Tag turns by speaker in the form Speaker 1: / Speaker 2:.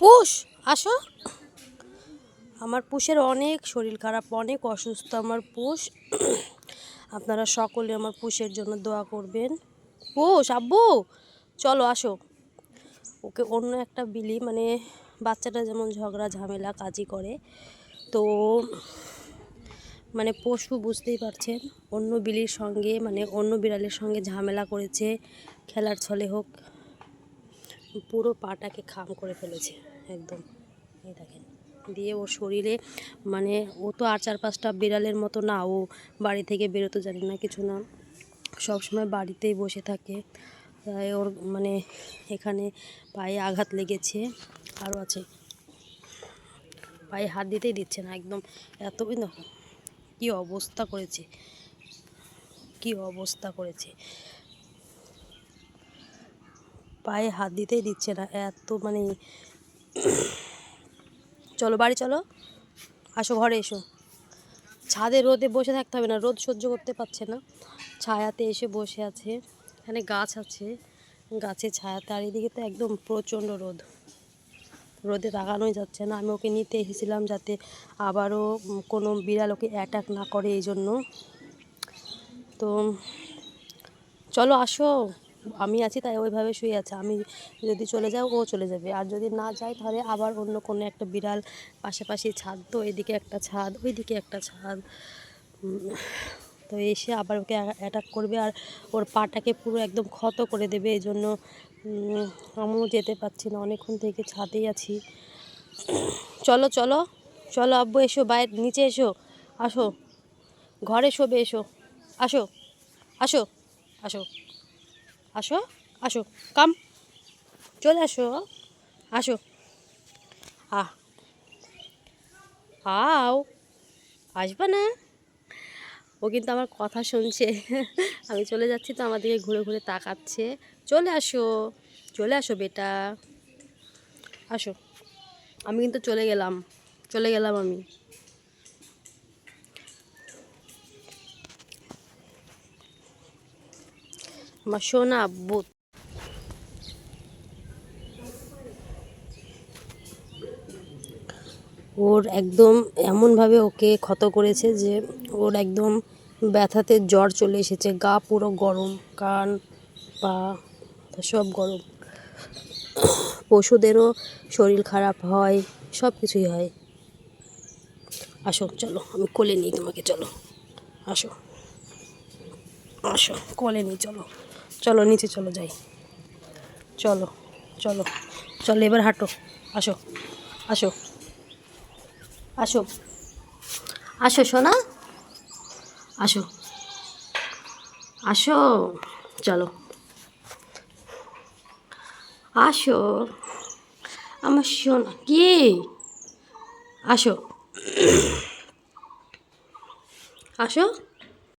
Speaker 1: পুষ, আসো। আমার পুষের অনেক শরীর খারাপ, অনেক অসুস্থ আমার পুষ। আপনারা সকলে আমার পুষের জন্য দোয়া করবেন। পুষ, আব্বু, চলো আসো। ওকে অন্য একটা বিলি মানে বাচ্চাটা যেমন ঝগড়া, ঝামেলা, কাজই করে, তো মানে পশু বুঝতেই পারছেন, অন্য বিলির সঙ্গে মানে অন্য বিড়ালের সঙ্গে ঝামেলা করেছে, খেলার ছলে হোক, পুরো পাটাকে খাম করে ফেলেছে। একদম। এই দেখেন, দিয়ে ওর শরীরে মানে ও তো আর চার পাঁচটা বিড়ালের মতো না, ও বাড়ি থেকে বেরোতে জানে না কিছু না। সবসময় বাড়িতেই বসে থাকে। তাই ওর মানে এখানে পায়ে আঘাত লেগেছে। আরও আছে। পায়ে হাত দিতেই দিচ্ছে না, একদম এত দেখো, কী অবস্থা করেছে। কী অবস্থা করেছে। পায়ে হাত দিতেই দিচ্ছে না, এত মানে চলো, বাড়ি চলো। আসো, ঘরে এসো। ছাদে রোদে বসে থাকতে হবে না, রোদ সহ্য করতে পারছে না। ছায়াতে এসে বসে আছে, এখানে গাছ আছে। গাছে ছায়াতে, আর এদিকে তো একদম প্রচণ্ড রোদ। রোদে তাকানোই যাচ্ছে না। আমি ওকে নিতে এসেছিলাম যাতে আবারও কোনো বিড়াল ওকে অ্যাটাক না করে এই জন্য তো চলো, আসো। আমি আছি তাই ওইভাবে শুয়ে আছে। আমি যদি চলে যাও, ও চলে যাবে। আর যদি না যাই তাহলে আবার অন্য কোনো একটা বিড়াল, পাশাপাশি ছাদ, তো এদিকে একটা ছাদ, ওইদিকে একটা ছাদ। তো এসে আবার ওকে অ্যাটাক করবে আর ওর পাটাকে পুরো একদম ক্ষত করে দেবে। এই জন্য আমিও যেতে পারছি না। অনেকক্ষণ থেকে ছাদেই আছি। চলো চলো চলো আব্বু, এসো বাইরে, নিচে এসো। আসো, ঘরে শোবে, এসো। আসো আসো আসো। আসো আসো কাম চলে আসো আসো। আ আও, আসবে না? ও কিন্তু আমার কথা শুনছে। আমি চলে যাচ্ছি তো, আমার দিকে ঘুরে ঘুরে তাকাচ্ছে। চলে আসো চলে আসো বেটা। আসো। আমি কিন্তু চলে গেলাম চলে গেলাম আমি। আমার সোনা আব্বু। ওর একদম এমনভাবে ওকে ক্ষত করেছে যে ওর একদম ব্যথাতে জ্বর চলে এসেছে, গা পুরো গরম, কান, পা, সব গরম। পশুদেরও শরীর খারাপ হয়, সব কিছুই হয়। আসো, চলো, আমি কোলে নিই তোমাকে, চলো। আসো। আসো, কোলে নিই, চলো। চলো, নিচে চলো, যাই। চলো চলো চলো, এবার হাঁটো। আসো আসো আসো আসো, সোনা। আসো আসো, চলো। আসো, আমার সোনা, কি? আসো। আসো।